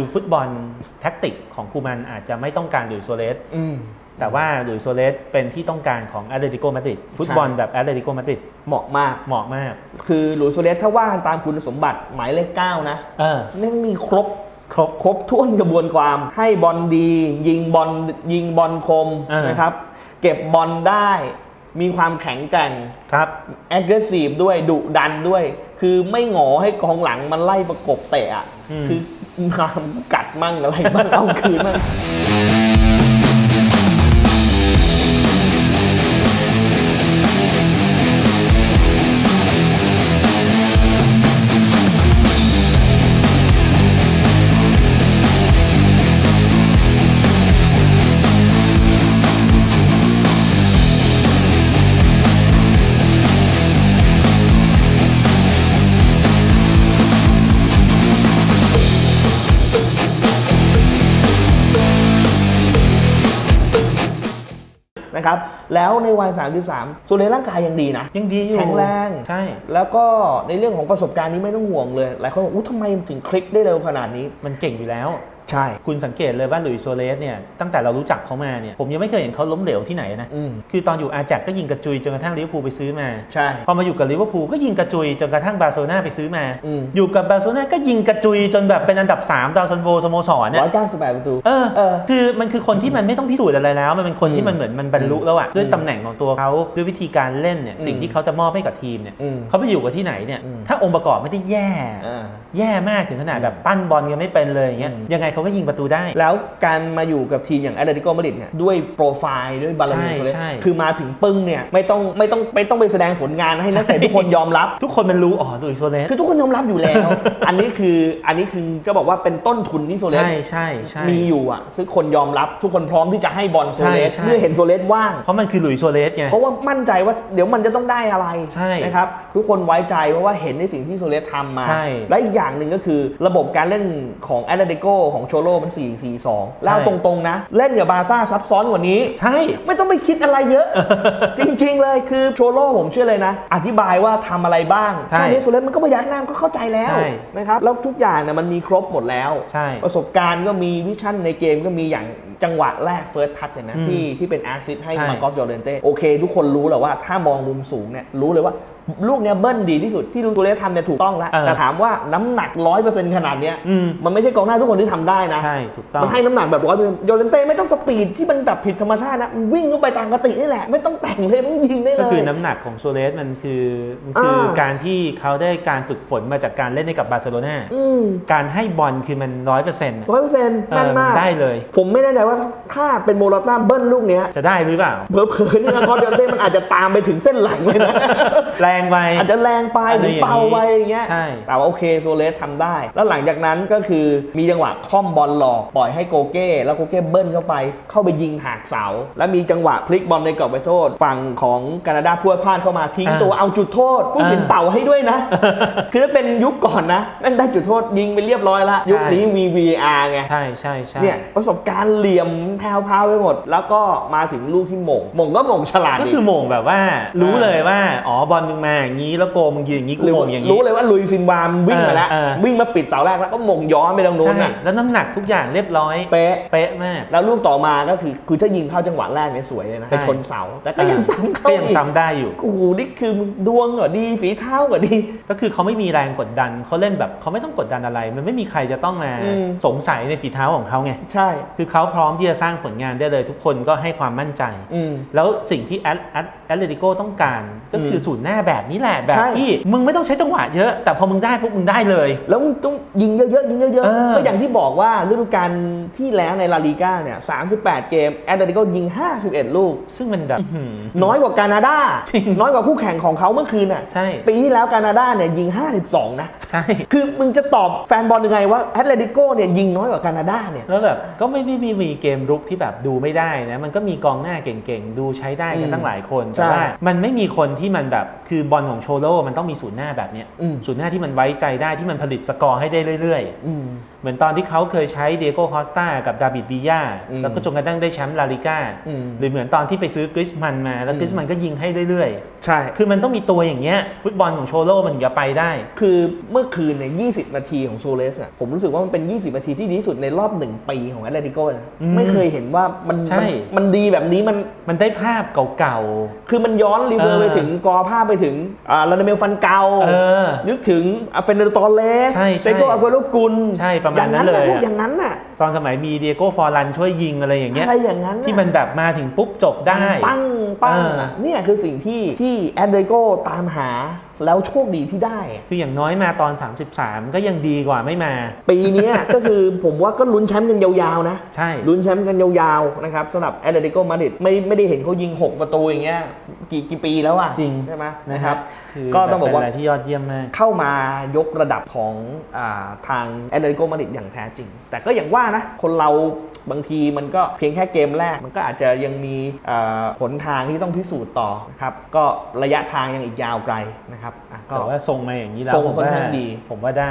คือฟุตบอลแท็กติกของคูมันอาจจะไม่ต้องการหลุยส์โซเลสอืมแต่ว่าหลุยส์โซเลสเป็นที่ต้องการของแอตเลติโกมาดริดฟุตบอลแบบแอตเลติโกมาดริดเหมาะมากเหมาะมาก คือหลุยส์โซเลสถ้าว่ากันตามคุณสมบัติหมายเลขเก้านะเออนี่มีครบครบครบถ้วนกระบวนความ ให้บอลดี ยิงบอลยิงบอลคมอ่านนะครับ เก็บบอลได้ มีความแข็งแกร่ง ครับ aggressive ด้วยดุดันด้วย คือไม่หงอให้กองหลังมันไล่ประกบเตะอะอืม คือมากัดมั่งอะไรมั่งเอาคืนมั่ง นะครับแล้วในวัย 33โซเลสร่างกายยังดีนะ ยังดีอยู่แข็งแรงใช่แล้วก็ในเรื่องของประสบการณ์นี้ไม่ต้องห่วงเลย หลายคนบอกอู้ทำไมมันถึงคลิกได้เร็วขนาดนี้ มันเก่งอยู่แล้ว ใช่ คุณสังเกตเลยว่าหลุยส์โซเลสเนี่ยตั้งแต่เรารู้จักเขามาเนี่ยผมยังไม่เคยเห็นเขาล้มเหลวที่ไหนนะ อืม คือตอนอยู่อาแจกก็ยิงกระจุยจนกระทั่งลิเวอร์พูลไปซื้อมา ใช่ พอมาอยู่กับลิเวอร์พูลก็ยิงกระจุยจนกระทั่งบาร์เซโลนาไปซื้อมา อืม อยู่กับบาร์เซโลนาก็ยิงกระจุยจนแบบเป็นอันดับ3ดาวซันโวสโมสรเนี่ย ร้อยเก้าสิบแปดประตู เออ เออคือมันคือคนที่มันไม่ต้องพิสูจน์อะไรแล้ว มันเป็นคนที่มันเหมือนมันบรรลุแล้วอะด้วยอืมตำแหน่งของตัวเขาด้วยวิธีการเล่นเนี่ยอืมสิ่งที่เขาจะมอบให้กับทีมเนี่ยอืมเขาไปอยู่กับที่ไหนเนี่ย อืม ถ้าองค์ประกอบไม่ได้แย่ อ่า แย่มากถึงขนาดแบบปั้นบอลกันไม่เป็นเลยอย่างเงี้ยอืมยังไงเขาก็ยิงประตูได้ แล้วการมาอยู่กับทีมอย่างแอตเลติโกมาดริดเนี่ยด้วยโปรไฟล์ด้วยบารมีใช่โซเลสใช่คือมาถึงปึ้งเนี่ยไม่ต้องไม่ต้องไม่ต้องไปแสดงผลงานให้นักเตะทุกคนยอมรับ ทุกคนมันรู้อ๋อหลุยส์โซเลสคือทุกคนยอมรับอยู่แล้ว อันนี้คืออันนี้คือก็บอกว่าเป็นต้นทุนที่โซเลสใช่ใช่ใช่มีอยู่อะซึ่งคนยอมรับทุกคนพร้อมที่จะให้บอลโซเลสใช่ใช่เมื่อเห็นโซเลสว่างเพราะมันคือหลุยส์โซเลสไงเพราะว่ามั่นใจว่าเดี๋ยวมันจะต้องได้อะไรใช่นะครับทุกคนไว้ใจเพราะว่าเห็นในสิ่งที่โซเลสทำมาใช่และอีกอย่างหนึ่งก็คือระบบการเล่นของแอตเลติโกของโชโลมัน 4 4 2 แล้วตรงๆนะ เล่นกับบาร์ซ่าซับซ้อนกว่านี้ ใช่ ไม่ต้องไปคิดอะไรเยอะ จริงๆเลยคือโชโลผมเชื่อเลยนะ อธิบายว่าทำอะไรบ้างใช่แค่นี้โซเลสมันก็ประยักหน้าก็เข้าใจแล้วใช่นะครับแล้วทุกอย่างเนี่ยมันมีครบหมดแล้วใช่ประสบการณ์ก็มีวิชั่นในเกมก็มีอย่างจังหวะแรกเฟิร์สทัชเนี่ยนะอืมที่ที่เป็นแอซิสให้ใช่มากอสจอร์เดนเต้โอเค ทุกคนรู้แหละว่าถ้ามองมุมสูงเนี่ยรู้เลยว่า ลูกเนี้ยเบิ้ลดีที่สุดที่ลูตัวเลสทำเนี่ยถูกต้องแล้วเออแต่ถามว่าน้ำหนักร้อยเปอร์เซ็นต์ขนาดเนี้ยอืมมันไม่ใช่กองหน้าทุกคนที่ทำได้นะ ใช่ถูกต้อง มันให้น้ำหนักแบบร้อยเปอร์เซ็นต์โยเลนเต้ไม่ต้องสปีดที่มันแบบผิดธรรมชาตินะมันวิ่งเข้าไปตามปกตินี่แหละ ไม่ต้องแต่งเลยมันยิงได้เลก็ยคือน้ำหนักของโซเลสมันคือมันคืออ่าการที่เขาได้การฝึกฝนมาจากการเล่นให้กับบาร์เซโลนาอืมการให้บอลคือมันร้อยเปอร์เซ็นต์ร้อยเปอร์เซ็นต์แม่นมากได้เลย ผมไม่แน่ใจว่าถ้าเป็นโมราต้าเบิ้ลลูกเนี้ยจะได้หรือเปล่าเผลอๆนี่นะคอสโยเลนเต้มันอาจจะตามไปถึงเส้นหลังเลยนะแรงไป อาจจะแรงไปอะหไรรืออย่างนี้เป่าไปอย่างเงี้ย ใช่ แต่ว่าโอเคโซเลสทำได้ แล้วหลังจากนั้นก็คือมีจังหวะค่อมบอลหลอกปล่อยให้โกเก้ แล้วโกเก้เบิ้ลเข้าไป เข้าไปยิงหักเสา แล้วมีจังหวะพลิกบอลในกรอบไปโทษ ฝั่งของแคนาดาพรวดพลาดเข้ามาทิ้งอ่าตัวเอาจุดโทษ ผู้สินอ่าเป่าให้ด้วยนะ คือถ้าเป็นยุคก่อนนะแม่งได้จุดโทษยิงไปเรียบร้อยละยุคนี้มี VR ไง ใช่ใช่ใช่เนี่ยประสบการณ์เหลี่ยมแพรวๆไปหมด แล้วก็มาถึงลูกที่หม่งหม่งก็หม่งฉลาดก็อีคือโมงแบบว่ารู้เลยว่าอ๋อบอลมึงมาอย่างนี้แล้วโกมึงยืนอย่างนี้กูหรือโมว่างอย่างนี้ รู้เลยว่าลุยซินวามวิ่งมาแล้ว เออเออ วิ่งมาปิดเสาแรกแล้วก็หม่งย้อนไปตรงนู้นใช่น่ะแล้วน้ำหนักทุกอย่างเรียบร้อยเป๊ะ เป๊ะมาก แล้วลูกต่อมาก็คือคือถ้ายิงเข้าจังหวะแรกเนี่ยสวยเลยนะใช่ไปชนเสาแต่ก็ยังซ้ำเข้าก็ยังอีกซ้ำได้อยู่ โอ้โหนี่คือมึงดวงก็ดีฝีเท้าก็ดี ก็คือเขาไม่มีแรงกดดันเขาเล่นแบบเขาไม่ต้องกดดันอะไร มันไม่มีใครจะต้องมาอืม สงสัยในฝีเท้าของเขาไง ใช่ คือเขาพร้อมที่จะสร้างผลงานได้เลยทุกคนก็ให้ความมั่นใจ อืม แล้วสิ่งที่แอตแอตแอตเลติโกต้องการก็คืออมศูนย์หน้าแบบนี้แหละแบบใช่ ที่มึงไม่ต้องใช้จังหวะเยอะ แต่พอมึงได้ปุ๊บมึงได้เลย แล้วมึงต้องยิงเยอะๆยิงเยอะเออ ๆก็อย่างที่บอกว่าฤดูกาลที่แล้วในลาลีกาเนี่ย38 เกมแอตเลติโกยิง 51 ลูก ซึ่งมันแบบ อื้อหือ น้อยกว่าแคนาดาจริง น้อยกว่าคู่แข่งของเขาเมื่อคืนน่ะใช่ ปีที่แล้วแคนาดาเนี่ยยิง 52 นะ ใช่ คือมึงจะตอบแฟนบอลยังไงว่าแอตเลติโกเนี่ยยิงน้อยกว่าแคนาดาเนี่ย แล้วแบบก็ไม่ได้มีมีเกมรุกที่แบบดูไม่ได้นะ มันก็มีกองหน้าเก่งๆ ดูใช้ได้กันอืมตั้งหลายคนใช่แต่ว่ามันไม่มีคนที่มันแบบคือบอลของโชโลมันต้องมีศูนย์หน้าแบบเนี้ยอืม ศูนย์หน้าที่มันไว้ใจได้ที่มันผลิตสกอร์ให้ได้เรื่อยอืมๆเห มือนตอนที่เขาเคยใช้เดียโก้คอสตากับดาบิดบียาอืมแล้วก็จนกระทั่งได้แชมป์ลาลิก้าอืมหรือเหมือนตอนที่ไปซื้อกริสมันมา แล้วอืมกริสมันก็ยิงให้เรื่อยใช่ๆคือมันต้องมีตัวอย่างเงี้ย ฟุตบอลของโชโลมันถึงจะไปได้ คือเมื่อคืนเนี่ย20นาทีของโซเลสอะผมรู้สึกว่ามันเป็น 20 นาทีที่ดีที่สุดในรอบ1ปีของแอตเลติโก้นะอืมไม่เคยเห็นว่ามันใช่มันมันดีแบบนี้มันมันได้ภาพเก่าคือมันย้อนรีเวอเอร์อไปถึงกอภาพไปถึงอ่าลานาเมลฟันเกาๆเออนึกถึงอาเฟนเดโตอเลสใช่ใช่เซโกอาเกโรกุลใช่ประมาณอย่างนั้นนั้นเลยนะพวกอะอย่างนั้นน่ะ ตอนสมัยมีเดียโก้ฟอร์ลันช่วยยิงอะไรอย่างเงี้ยอะไรอย่างนั้นน่ะ ที่มันแบบมาถึงปุ๊บจบได้ ปั้งปั้งเอออะเนี่ยคือสิ่งที่ที่แอตเลติโก้ตามหา แล้วโชคดีที่ได้อะคืออย่างน้อยมาตอน 33 ก็ยังดีกว่าไม่มา ปีเนี้ยก็คือผมว่าก็ลุ้นแชมป์กันยาวๆนะ ใช่ลุ้นแชมป์กันยาวๆนะครับสำหรับแอตเลติโกมาดริดไม่ไม่ได้เห็นเขายิง 6 ประตูอย่างเงี้ยกี่กี่ปีแล้วอะจริงใช่ไหมนะนะคครัรับบคือก็ต้องบอกว่าเป็นอะไรที่ยอดเยี่ยมมากเข้ามายกระดับของอาทางแอตเลติโกมาดริดอย่างแท้จริง แต่ก็อย่างว่านะคนเราบางทีมันก็เพียงแค่เกมแรก มันก็อาจจะยังมีอ่าหนทางที่ต้องพิสูจน์ต่อนะครับก็ระยะทางยังอีกยาวไกลนะครับอะก็ แต่ว่าทรงมาอย่างนี้แล้วทรงผมค่อนว่าข้างดี ผมว่าได้